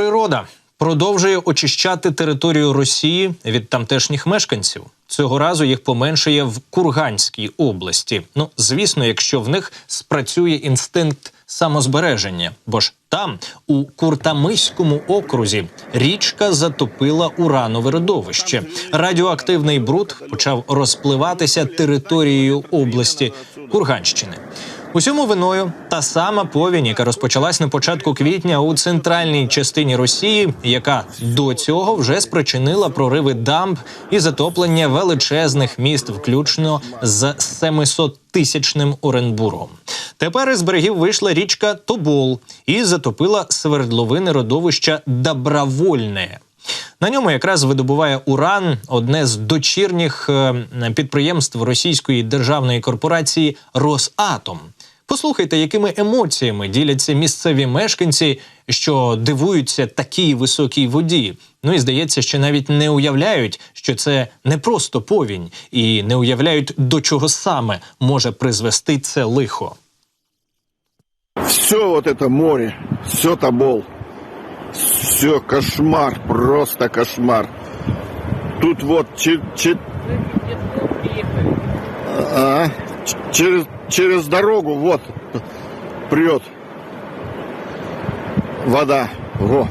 Природа продовжує очищати територію Росії від тамтешніх мешканців. Цього разу їх поменшує в Курганській області. Ну, звісно, якщо в них спрацює інстинкт самозбереження, бо ж там, у Куртамиському окрузі, річка затопила уранове родовище. Радіоактивний бруд почав розпливатися територією області Курганщини. Усьому виною та сама повінь, яка розпочалась на початку квітня у центральній частині Росії, яка до цього вже спричинила прориви дамб і затоплення величезних міст, включно з 700-тисячним Оренбургом. Тепер із берегів вийшла річка Тобол і затопила свердловини родовища Добровольне. На ньому якраз видобуває уран одне з дочірніх е, підприємств російської державної корпорації Росатом. Послухайте, якими емоціями діляться місцеві мешканці, що дивуються такій високій воді. Ну і здається, що навіть не уявляють, що це не просто повінь, і не уявляють, до чого саме може призвести це лихо. Все вот это море, все Тобол. Все кошмар, просто кошмар. Тут вот че- че- а, через, через дорогу вот прет вода. Во.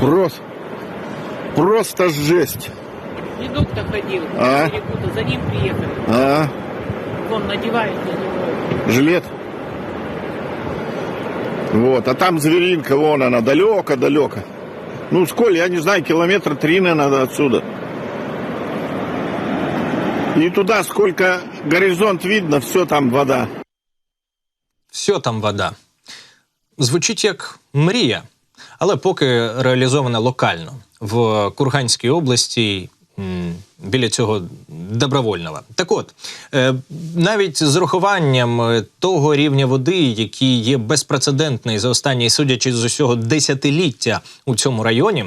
Просто, просто жесть. Дедок-то ходил, А? за ним приехали. А, Он надевает на него. жилет. Вот, а там зверинка, вон она, далеко-далеко. Ну, сколь, я не знаю, километра три, наверное, отсюда. И туда сколько горизонт видно, все там вода. Все там вода. Звучить як мрія, але поки реалізована локально в Курганській області. Біля цього добровольного. Так от, е, навіть з урахуванням е, того рівня води, який є безпрецедентний за останні, судячи з усього десятиліття у цьому районі,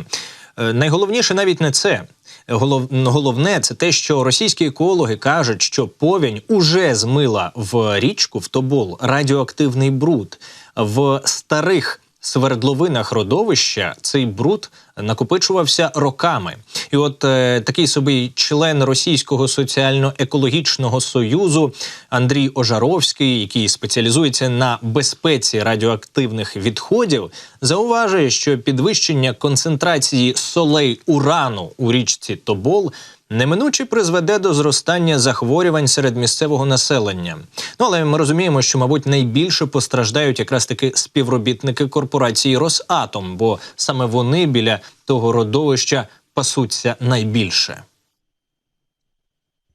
найголовніше навіть не це. Голов... Головне це те, що російські екологи кажуть, що повінь уже змила в річку в Тобол радіоактивний бруд в старих. Свердловинах родовища цей бруд накопичувався роками, і от е, такий собі член російського соціально-екологічного союзу Андрій Ожаровський, який спеціалізується на безпеці радіоактивних відходів, зауважує, що підвищення концентрації солей урану у річці Тобол неминуче призведе до зростання захворювань серед місцевого населення. Ну але ми розуміємо, що, мабуть, найбільше постраждають якраз таки співробітники корпорації Росатом, бо саме вони біля того родовища пасуться найбільше.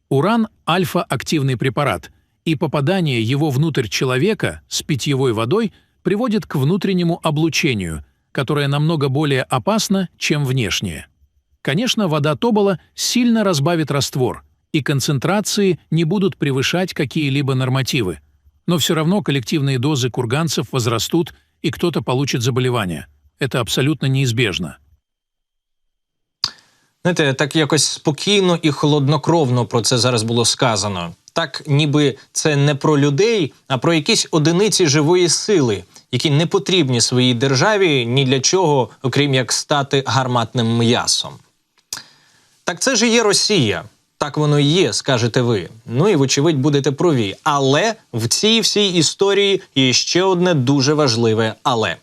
Уран – альфа-активный препарат, и попадание его внутрь человека с питьевой водой приводит к внутреннему облучению, которое намного более опасно, чем внешнее. Конечно, вода Тобола сильно разбавит раствор, и концентрации не будут превышать какие-либо нормативы. Но все равно коллективные дозы курганцев возрастут, и кто-то получит заболевание. Это абсолютно неизбежно. Знаєте, так якось спокійно і холоднокровно про це зараз було сказано. Так, ніби це не про людей, а про якісь одиниці живої сили, які не потрібні своїй державі ні для чого, окрім як стати гарматним м'ясом. Так це ж і є Росія. Так воно і є, скажете ви. Ну і вочевидь будете праві. Але в цій всій історії є ще одне дуже важливе але.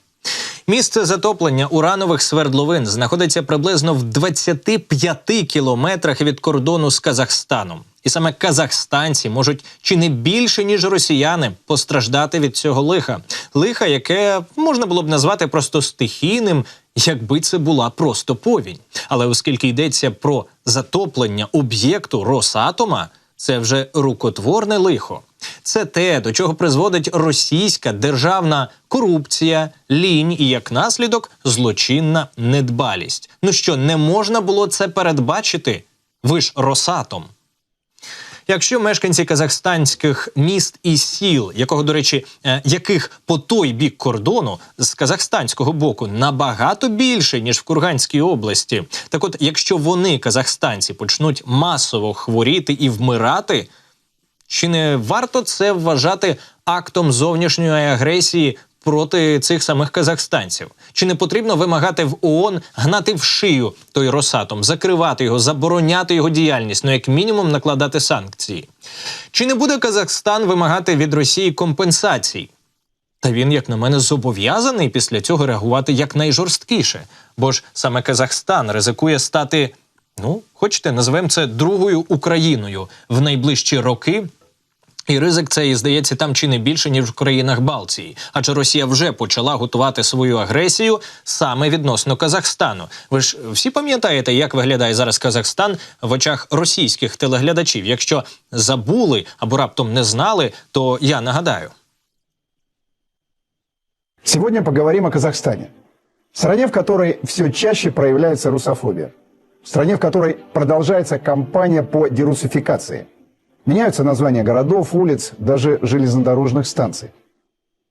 Місце затоплення уранових свердловин знаходиться приблизно в 25 кілометрах від кордону з Казахстаном. І саме казахстанці можуть чи не більше ніж росіяни постраждати від цього лиха. Лиха, яке можна було б назвати просто стихійним, якби це була просто повінь. Але оскільки йдеться про затоплення об'єкту Росатома, це вже рукотворне лихо. Це те, до чого призводить російська державна корупція, лінь і як наслідок злочинна недбалість. Ну що, не можна було це передбачити? Ви ж Росатом. Якщо мешканці казахстанських міст і сіл, якого, до речі, е, яких по той бік кордону з казахстанського боку набагато більше ніж в Курганській області, так от, якщо вони, казахстанці, почнуть масово хворіти і вмирати, чи не варто це вважати актом зовнішньої агресії проти цих самих казахстанців? Чи не потрібно вимагати в ООН гнати в шию той Росатом, закривати його, забороняти його діяльність, ну як мінімум накладати санкції? Чи не буде Казахстан вимагати від Росії компенсацій? Та він, як на мене, зобов'язаний після цього реагувати якнайжорсткіше. Бо ж саме Казахстан ризикує стати, ну, хочете, називаємо це другою Україною в найближчі роки. І ризик цей здається там чи не більше ніж в країнах Балтії, адже Росія вже почала готувати свою агресію саме відносно Казахстану. Ви ж всі пам'ятаєте, як виглядає зараз Казахстан в очах російських телеглядачів. Якщо забули або раптом не знали, то я нагадаю. Сегодня поговорим о Казахстане. Стране, в которой все чаще проявляется русофобия. Стране, в которой продолжается кампания по дерусификации. Меняются названия городов, улиц, даже железнодорожных станций.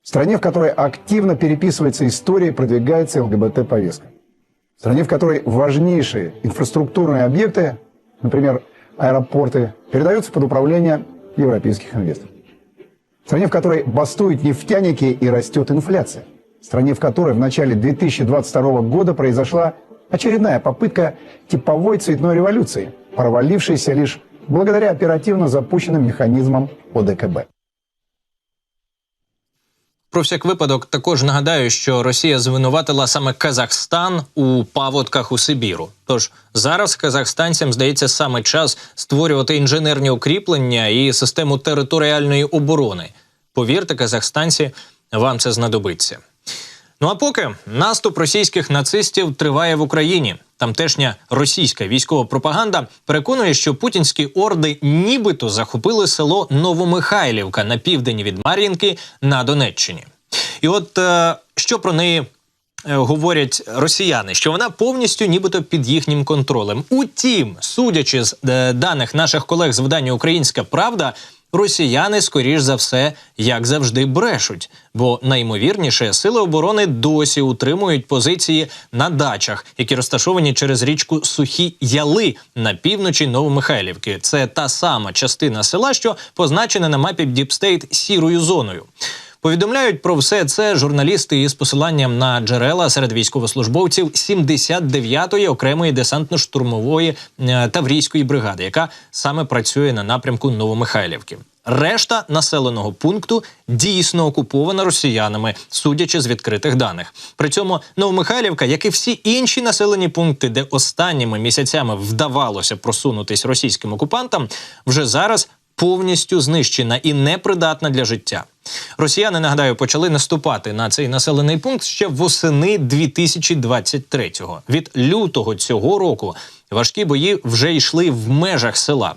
Стране, в которой активно переписывается история продвигается ЛГБТ-повестка. Стране, в которой важнейшие инфраструктурные объекты, например, аэропорты, передаются под управление европейских инвесторов. В стране, в которой бастуют нефтяники и растет инфляция. В стране, в которой в начале 2022 года произошла очередная попытка типовой цветной революции, провалившейся лишь благодаря оперативно запущенным механизмам ОДКБ. Про всяк випадок також нагадаю, що Росія звинуватила саме Казахстан у паводках у Сибіру. Тож зараз казахстанцям здається саме час створювати інженерні укріплення і систему територіальної оборони. Повірте, казахстанці, вам це знадобиться. Ну а поки наступ російських нацистів триває в Україні. Тамтешня російська військова пропаганда переконує, що путінські орди нібито захопили село Новомихайлівка на південь від Мар'їнки на Донеччині. І от е, що про неї е, говорять росіяни, що вона повністю нібито під їхнім контролем. Утім, судячи з е, даних наших колег з видання Українська Правда. Росіяни, скоріш за все, як завжди, брешуть, бо наймовірніше сили оборони досі утримують позиції на дачах, які розташовані через річку Сухі Яли на півночі Новомихайлівки. Це та сама частина села, що позначена на мапі Діпстейт сірою зоною. Повідомляють про все це журналісти із посиланням на джерела серед військовослужбовців 79-ї окремої десантно-штурмової е, таврійської бригади, яка саме працює на напрямку Новомихайлівки. Решта населеного пункту дійсно окупована росіянами, судячи з відкритих даних. При цьому Новомихайлівка, як і всі інші населені пункти, де останніми місяцями вдавалося просунутись російським окупантам, вже зараз повністю знищена і непридатна для життя. Росіяни нагадаю почали наступати на цей населений пункт ще восени 2023-го. Від лютого цього року важкі бої вже йшли в межах села.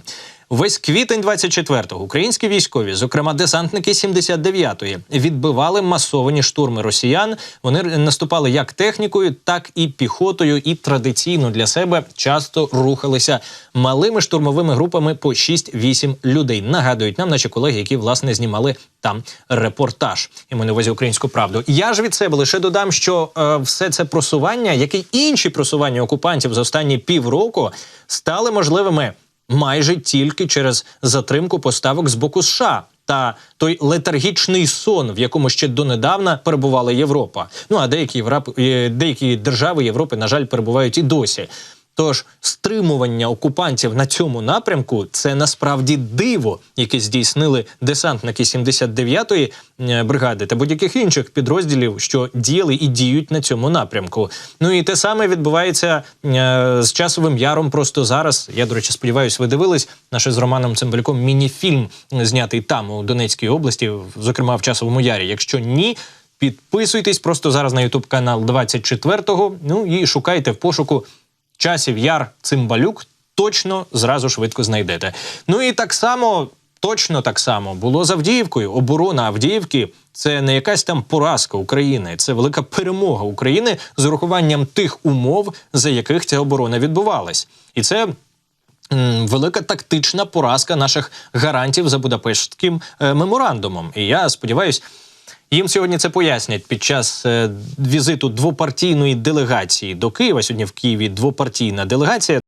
Весь квітень 24-го українські військові, зокрема десантники 79-ї, відбивали масовані штурми росіян. Вони наступали як технікою, так і піхотою, і традиційно для себе часто рухалися малими штурмовими групами по 6-8 людей. Нагадують нам наші колеги, які власне знімали там репортаж. І ми на увазі українську правду. Я ж від себе лише додам, що е, все це просування, як і інші просування окупантів за останні півроку, стали можливими майже тільки через затримку поставок з боку США. Та той летаргічний сон, в якому ще донедавна перебувала Європа. Ну а деякі Європ... е, деякі держави Європи, на жаль, перебувають і досі. Тож стримування окупантів на цьому напрямку це насправді диво, яке здійснили десантники 79-ї е, бригади та будь-яких інших підрозділів, що діяли і діють на цьому напрямку. Ну і те саме відбувається е, з часовим яром. Просто зараз. Я до речі, сподіваюся, ви дивились наше з Романом Цимбалюком міні-фільм, е, знятий там у Донецькій області, зокрема в часовому ярі. Якщо ні. Підписуйтесь просто зараз на Ютуб канал 24-го, Ну і шукайте в пошуку часів яр цимбалюк. Точно зразу швидко знайдете. Ну і так само, точно так само було з Авдіївкою. Оборона Авдіївки це не якась там поразка України, це велика перемога України з урахуванням тих умов, за яких ця оборона відбувалась. І це велика тактична поразка наших гарантів за Будапештським е, меморандумом. І я сподіваюся. Їм сьогодні це пояснять під час е, візиту двопартійної делегації до Києва. Сьогодні в Києві двопартійна делегація.